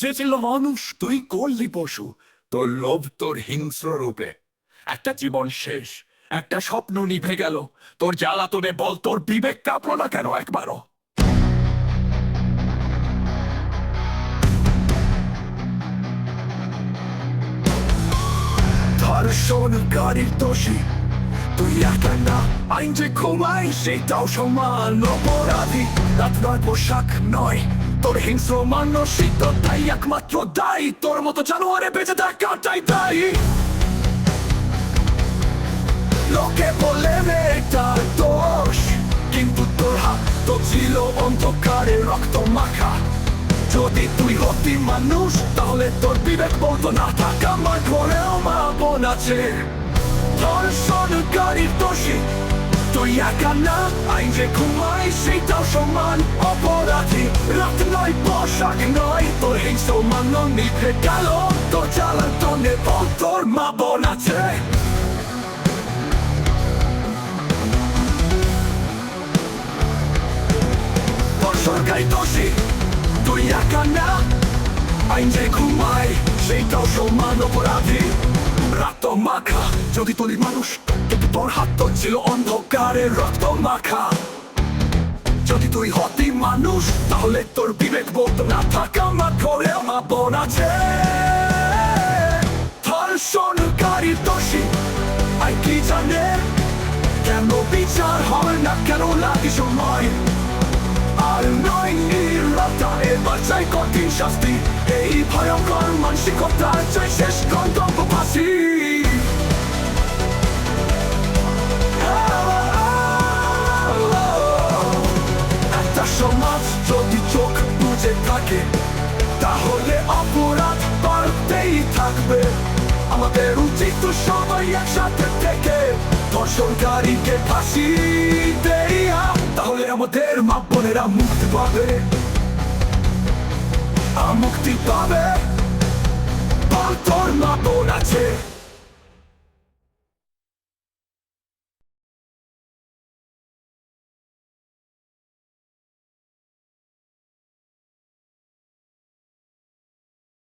ছিল মানুষ, তুই করলি পশু। তোর লোভ তোর হিংস্র রূপে। একটা জীবন শেষ, একটা স্বপ্ন নিভে গেল। তোর জ্বালাতনে বল, তোর বিবেক কাঁপলো না কেন একবারও? ধর্ষণকারীর দোষী, তুই একা না। আইন যে ঘুমাই সেটাও সমান অপরাধী। রাত নয়, পোশাক নয় তোর হিংস্র মানসিকতাই একমাত্র দায়ী। তোর মতো জানোয়ারে বেঁচে থাকাটাই দায়ী। লোকে বলে মেয়েটা দোষ, কিন্তু তোর হাত তো ছিল অন্ধকারে রক্ত মাখা। যদি তুই হতি মানুষ, তাহলে তোর বিবেক বলতো, না থাকা আমার ঘরেও মা বোন আছে। ধর্ষণকারীর দোষী তুই একা না আইন যে ঘুমাই সেটাও সমান। অপরাধী, রাত নয়, পোশাক নয়, তোর হিংস্র মান্য নিভে গেল তোর জ্বালাতনে বল তোর মা বোন আছে। তোর সরকারি দোষী তুই একা না আইন যে ঘুমাই সেইটাও সমান অপরাধী। রক্ত মাখা, যদি তুলি মানুষ তোর হাত তো ছিল অন্ধকারে, রক্ত মাখা। যদি তুই হতি মানুষ, তাহলে তোর বিবেক বলতো না থাকা আমার ঘরে আমার বোন আছে। ধর্ষণকারী দোষী কি জানে? কেন বিচার হয় না, কেন লাগে সময়? আর নয় নিরতা এবার চাই কঠিন শাস্তি। এই ভয়ঙ্কর মানসিকতা চাই শেষ গন্তব্য ফাঁসি যদি চোখ বুঝে থাকে তাহলে অপরাধ বাড়তেই থাকবে আমাদের উচিত সবাই একসাথে থেকে ধর্ষণকারীকে ফাঁসি দেয়া তাহলে আমাদের মা বোনেরা মুক্তি পাবে মুক্তি পাবে